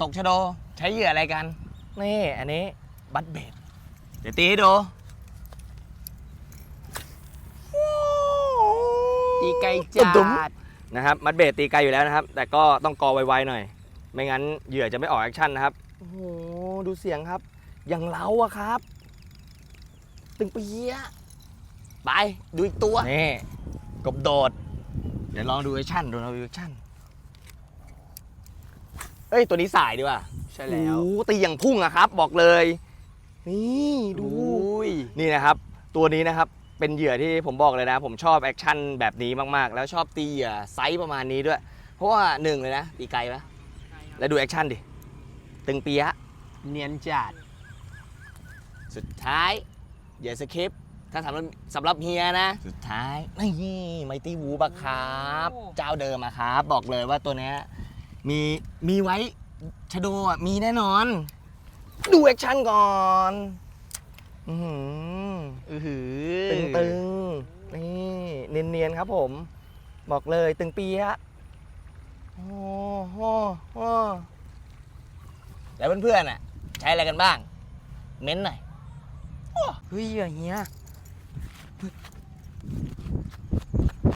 ตกชะโด ใช้เหยื่ออะไรกัน นี่ อันนี้บัตเบดเดี๋ยวตีให้ดูตีไกลตุ๊จับตุ๊บดนะครับ มัดเบดตีไกลอยู่แล้วนะครับ แต่ก็ต้องกอไวๆหน่อย ไม่งั้นเหยื่อจะไม่ออกแอคชั่นนะครับ โอ้โห ดูเสียงครับ อย่างเล้าอะครับ ตึงเปียะไป ดูอีกตัว นี่ กบโดด เดี๋ยวลองดูแอคชั่น ดูนะดูแอคชั่น เอ้ยตัวนี้สายดีกว่าใช่แล้วโอ้โหตีอย่างพุ่งอะครับ บอกเลย นี่ดู อุ้ยนี่นะครับ ตัวนี้นะครับเป็นเหยื่อที่ผมบอกเลยนะ ผมชอบแอคชั่นแบบนี้มากๆ แล้วชอบตีเหยื่อไซส์ประมาณนี้ด้วย เพราะว่าหนึ่งเลยนะตีไกลปะแล้วดูแอคชั่นดิ ตึงเปียะเนียนจัดสุดท้ายอย่าสคริปต์ถ้าสำหรับสำหรับเฮียนะ สุดท้ายนี่ไมตี้วูบักครับ เจ้าเดิมอะครับ บอกเลยว่าตัวเนี้ย มีมีไว้ชะโดอะมีแน่นอน ดูแอคชั่นก่อน อื้อหืออือหือตึงตึงๆนี่เนียนๆครับผม บอกเลยตึงเปียะโอ้โหโอ้แล้วเพื่อนๆอะ ใช้อะไรกันบ้าง เม้นต์หน่อย เฮ้ยเฮีย